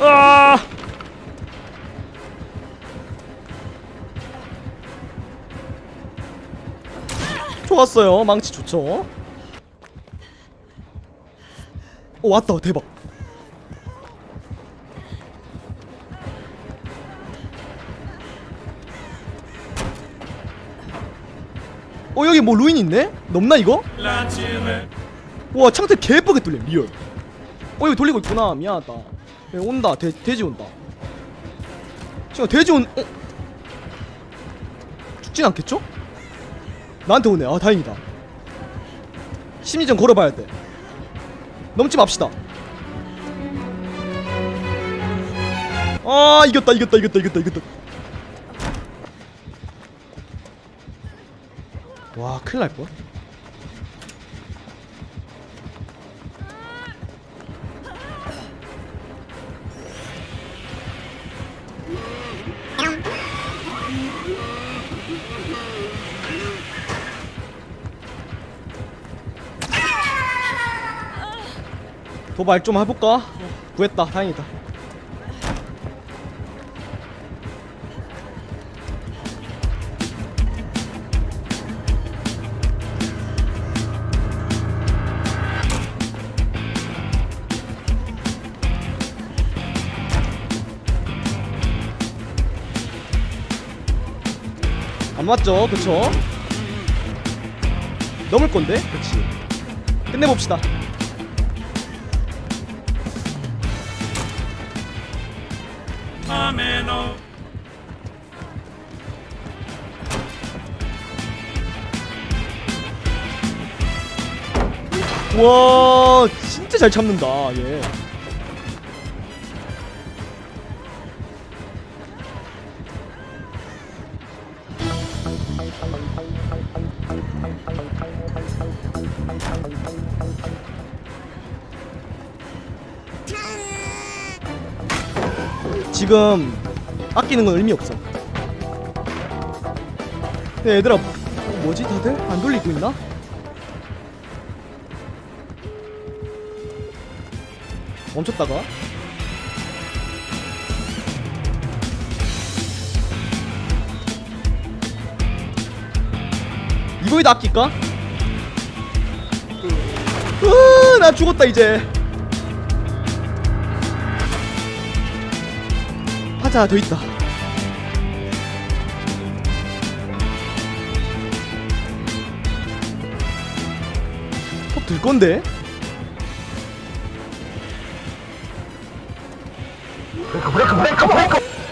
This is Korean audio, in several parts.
아! 좋았어요. 망치 좋죠. 오 왔다 대박. 어 여기 뭐 루인 있네? 넘나 이거? 와 창틀 개예쁘게 뚫려 리얼 어 여기 돌리고 있구나 미안하다. 야, 온다 돼, 돼지 온다. 지금 돼지 온 어? 죽진 않겠죠? 나한테 오네. 아 다행이다. 심리전 걸어봐야 돼. 넘지 맙시다. 아 이겼다 이겼다 이겼다 이겼다 이겼다. 와 큰일 날 뻔. 도발 좀 해볼까? 구했다 다행이다. 안 맞죠? 그쵸? 넘을 건데? 그치. 끝내봅시다 와 진짜 잘 참는다 얘. 지금 아끼는 건 의미 없어. 근데 얘들아 뭐지 다들? 안 돌리고 있나? 멈췄다가 이거에다 아낄까? 으, 나 죽었다 이제 하자 더 있다 톱 들 건데?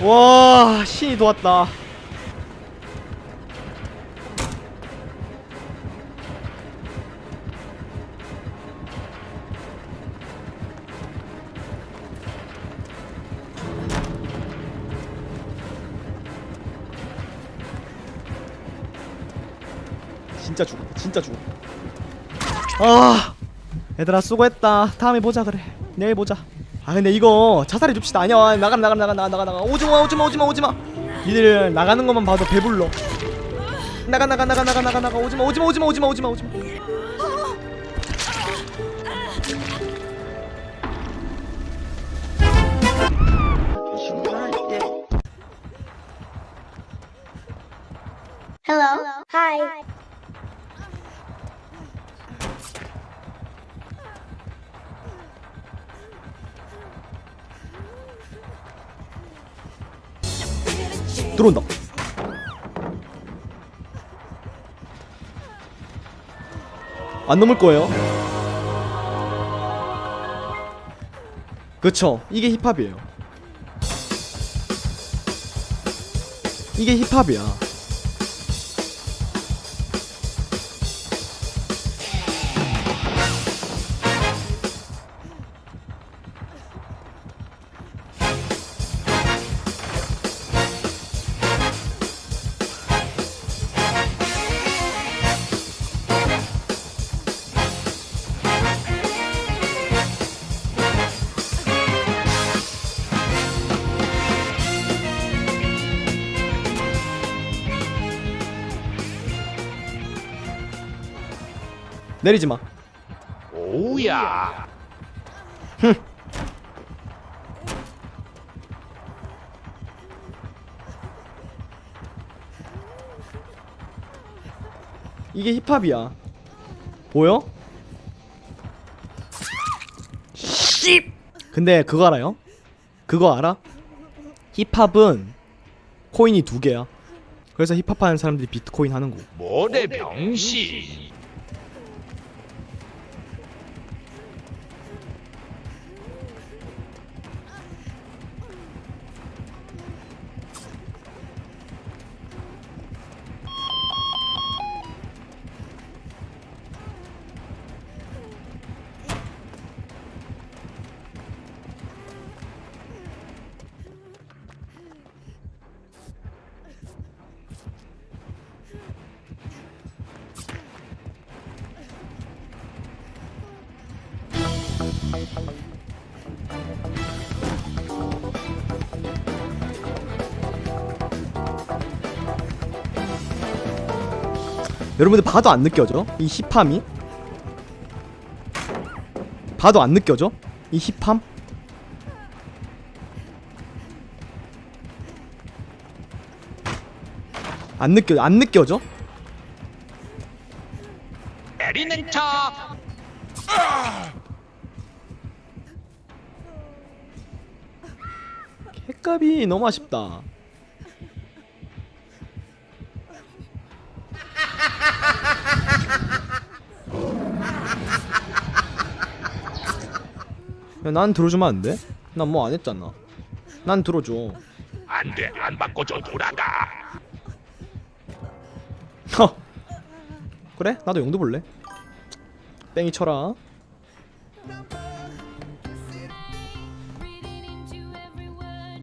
와 신이 도왔다. 진짜 죽었다 진짜 죽었다 아 얘들아 수고했다. 다음에 보자 그래. 내일 보자 아 근데 이거 자살해 줍시다. 아니야 나가 나가 나가 나가 나가 나가. 오지마 오지마 오지마 오지마. 니들 나가는 것만 봐도 배불러. 나가 나가 나가 나가 나가 나가. 오지마 오지마 오지마 오지마 오지마 오지마. Hello. Hi. 들어온다. 안 넘을 거예요. 그쵸. 이게 힙합이에요. 이게 힙합이야 내리지 마. 오야. 이게 힙합이야 보여? 씹! 근데 그거 알아요? 그거 알아? 힙합은 코인이 두 개야 그래서 힙합하는 사람들이 비트코인 하는 거 뭐래 병신. 여러분들 봐도 안 느껴져? 이 힙함이? 봐도 안 느껴져? 이 힙함? 안 느껴 안 느껴져? 때리는 척. 개값이 너무 아쉽다. 야, 난 들어주면 안 돼? 난 뭐 안 했잖아. 난 들어줘. 안돼 안 바꿔줘 돌아가. 허. 그래? 나도 용도 볼래. 뺑이 쳐라.